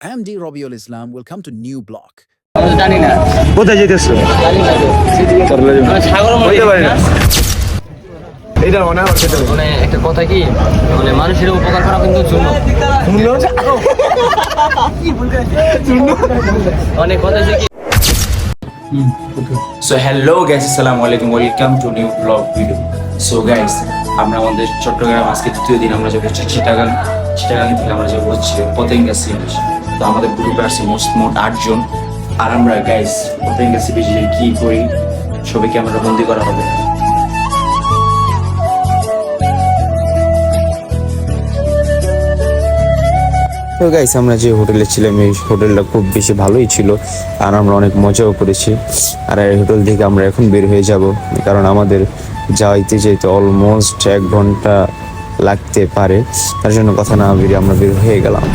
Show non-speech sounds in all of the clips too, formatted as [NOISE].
I. Robiul Islam. Welcome to New Block. জানি না কোথায় যেতেছো জানি না তো। মানে সাগর মনে হইতে পারে না না। মনে হয় খেতে মানে একটা কথা কি মানে মানুষের উপকার করা কিন্তু জন্য অনেক কথা যে কি সো হ্যালো গাইস আসসালামু আলাইকুম welcome to new vlog video so guys আমরা আমাদের চট্টগ্রাম আজকে দ্বিতীয় দিন আমরা যাব হচ্ছে চিটাগাং চিটাগাং থেকে আমরা যাব হচ্ছে পতেঙ্গা সি তো আমাদের গ্রুপে আছে মোস্ট মোট আটজন। আর আমরা গাইস পতেঙ্গা সি বিচে কি করি, সবাইকে আমরা বন্দি করা হবে। তো গাইস আমরা যে হোটেলে ছিলাম, এই হোটেলটা খুব বেশি ভালোই ছিল, আর আমরা অনেক মজাও করেছি। আর এই হোটেল থেকে আমরা এখন বের হয়ে যাব, কারণ আমাদের যাইতে যেতে অলমোস্ট এক ঘণ্টা লাগতে পারে। তার জন্য কথা না বেরিয়ে আমরা বের হয়ে গেলাম।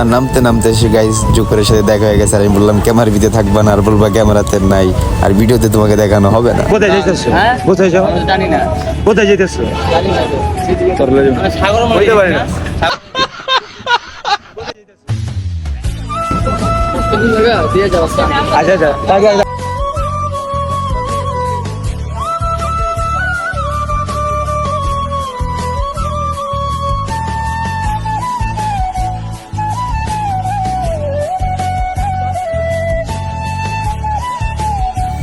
আর নামতে নামতে সে গাইস জোকরের সাথে দেখা হয়ে গেছে আর আমি বললাম ক্যামেরার ভিতরে থাকবে না আর বলবা ক্যামেরাতে নাই আর ভিডিওতে তোমাকে দেখানো হবে না। কোথায় যাইতেছো? হ্যাঁ? কোথায় যাও? জানি না। কোথায় যাইতেছো? জানি না সাগর মনে হইতে পারে না। আচ্ছা আচ্ছা।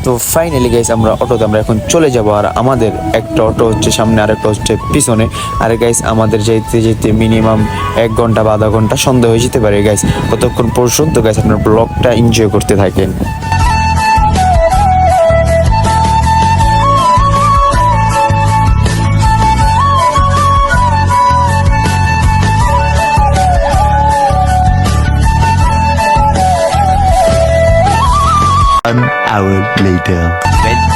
তো ফাইনালি গাইস আমরা অটোতে আমরা এখন চলে যাব আর আমাদের একটা অটো হচ্ছে সামনে আর একটা হচ্ছে পিছনে। আর গাইস আমাদের যেতে যেতে মিনিমাম এক ঘণ্টা বা আধা ঘণ্টা সন্দেহ হয়ে যেতে পারে গাইস কতক্ষণ পর্যন্ত গাইস আপনার ব্লগটা এনজয় করতে থাকেন। Hour later.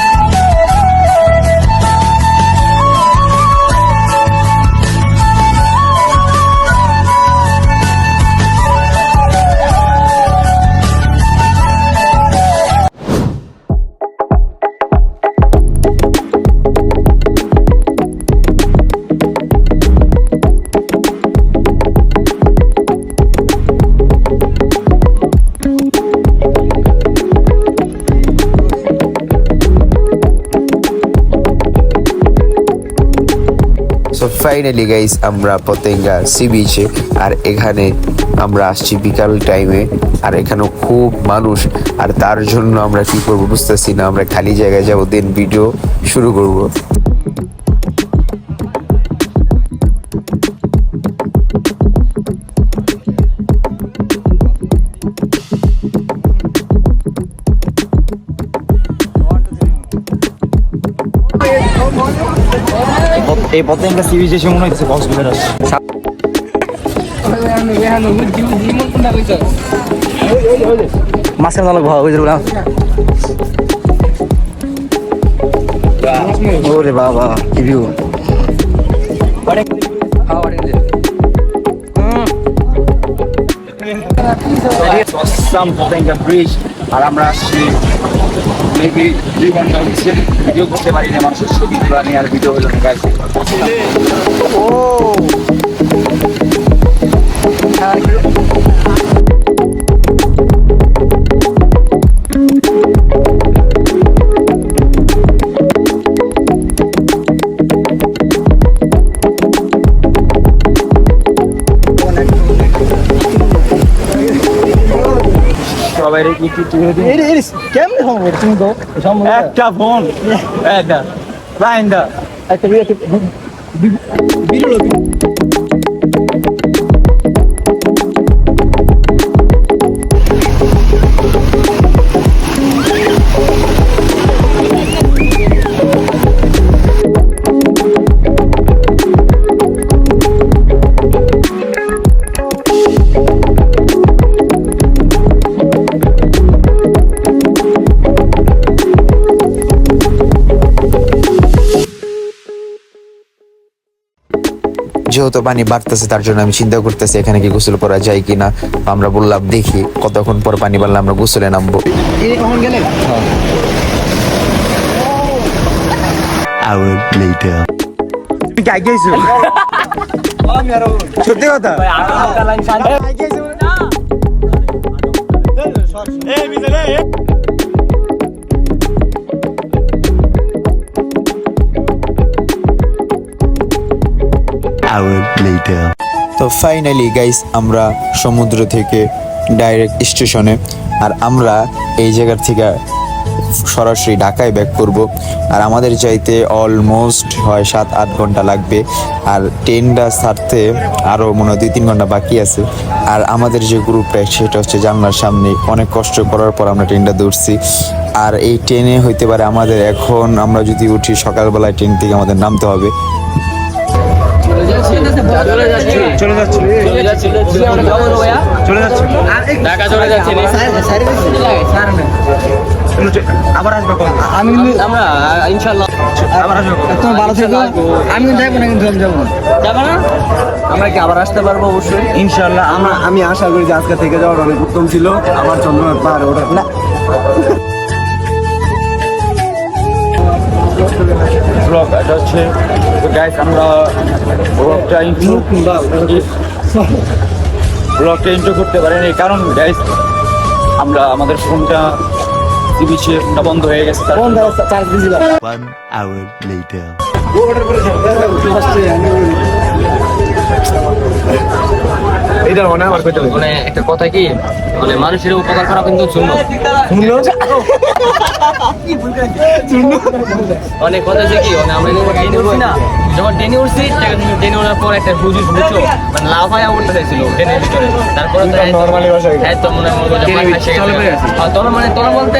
ফাইনালি গাইস আমরা পতেঙ্গা সি বিচে আর এখানে আমরা আসছি বিকাল টাইমে আর এখানেও খুব মানুষ, আর তার জন্য আমরা কি করব বুঝতেছি না, আমরা খালি জায়গায় যাব দেন ভিডিও শুরু করব। এই পতেঙ্গা সি বিচ এসে মনে হচ্ছে কক্সবাজার আসছে। মাছের নালক ভালো হয়ে না? ওরে বাবা, কি ভিউ অসাম পতেঙ্গা ব্রিজ আর আমরা আসছি মেবি দুই ঘণ্টা হচ্ছে ভিডিও করতে পারি না মানুষের ছবি তোলা নিয়ে আর ভিডিও হলো না, guys। সবাই রে কি কি তুলে দিন কেমন সম্ভব তুমি তো সম্ভব একটা ফোন। একটা একটা বিয়ে বিরল যেহেতু পানি বাড়তেছে তার জন্য আমি চিন্তা করতেছি এখানে কি গোসল করা যায় কিনা। আমরা বললাম দেখি কতক্ষণ পর পানি বাড়লে আমরা গোসলে নামবো? Hour later. [LAUGHS] সত্যি কথা? তো ফাইনালি গাইস আমরা সমুদ্র থেকে ডাইরেক্ট স্টেশনে আর আমরা এই জায়গার থেকে সরাসরি ঢাকায় ব্যাক করব। আর আমাদের চাইতে অলমোস্ট হয় সাত, আট ঘণ্টা লাগবে। আর ট্রেনটা ছাড়তে আরও মনে হয় দুই, তিন ঘণ্টা বাকি আছে। আর আমাদের যে গ্রুপটা সেটা হচ্ছে জানলার সামনে। অনেক কষ্ট করার পর আমরা ট্রেনটা ধরছি। আর এই ট্রেনে হইতে পারে আমাদের এখন আমরা যদি উঠি সকালবেলায় ট্রেন থেকে আমাদের নামতে হবে। চলে যাচ্ছি চলে যাচ্ছি চলে যাচ্ছি আমরা যাব না ভাইয়া চলে যাচ্ছে ঢাকা চলে যাচ্ছি আবার আসবে আমি আমরা ইনশাল্লাহ আবার আসবে তুমি ভালো থেকো আমি যাব না কিন্তু যাব যাব না আমরা কি আবার আসতে পারব অবশ্যই ইনশাল্লাহ আমরা আমি আশা করি যে আজকে থেকে যাওয়ার অনেক উত্তম ছিল আমার চন্দ্রনাথ পাহাড় ওটা না ব্লগ এটা হচ্ছে তো গাইস আমরা ব্লগটা ইন্ট্রো ব্লগটা ইন্ট্রো করতে পারিনি কারণ গাইস আমরা আমাদের ফোনটা বন্ধ হয়ে গেছে চার্জ. এটা মনে আমার কইতে মানে একটা কথা কি? মানে মানুষের উপকার করা কিন্তু শূন্য। অনেক কথা আছে কি মানে আমরা যখন ট্রেনে উঠছি না যখন ট্রেনে উঠছি ট্রেনে ওঠার পর একটা বুঝছ? মানে লাভ হয়ে উঠতে চাইছিল ট্রেনের ভিতরে। তারপরে তো নর্মালি হ্যাঁ তো মনে মনে হ্যাঁ, তোরা মানে তোরা বলতে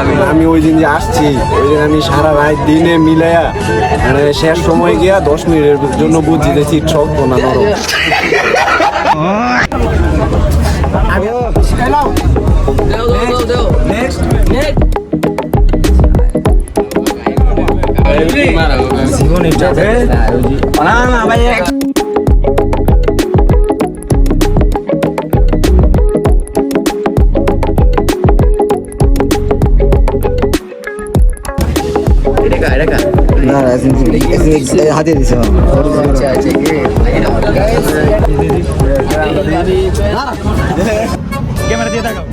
আমি আমি ওই দিন যে আসছি ওই দিন আমি সারা রাত দিনে মিলাইয়া মানে শেষ সময় গিয়া দশ মিনিটের জন্য বুঝি যে ছক বানানো না নরম না না ভাই হাতে দিছে ক্যামেরা দিয়ে দেখাও.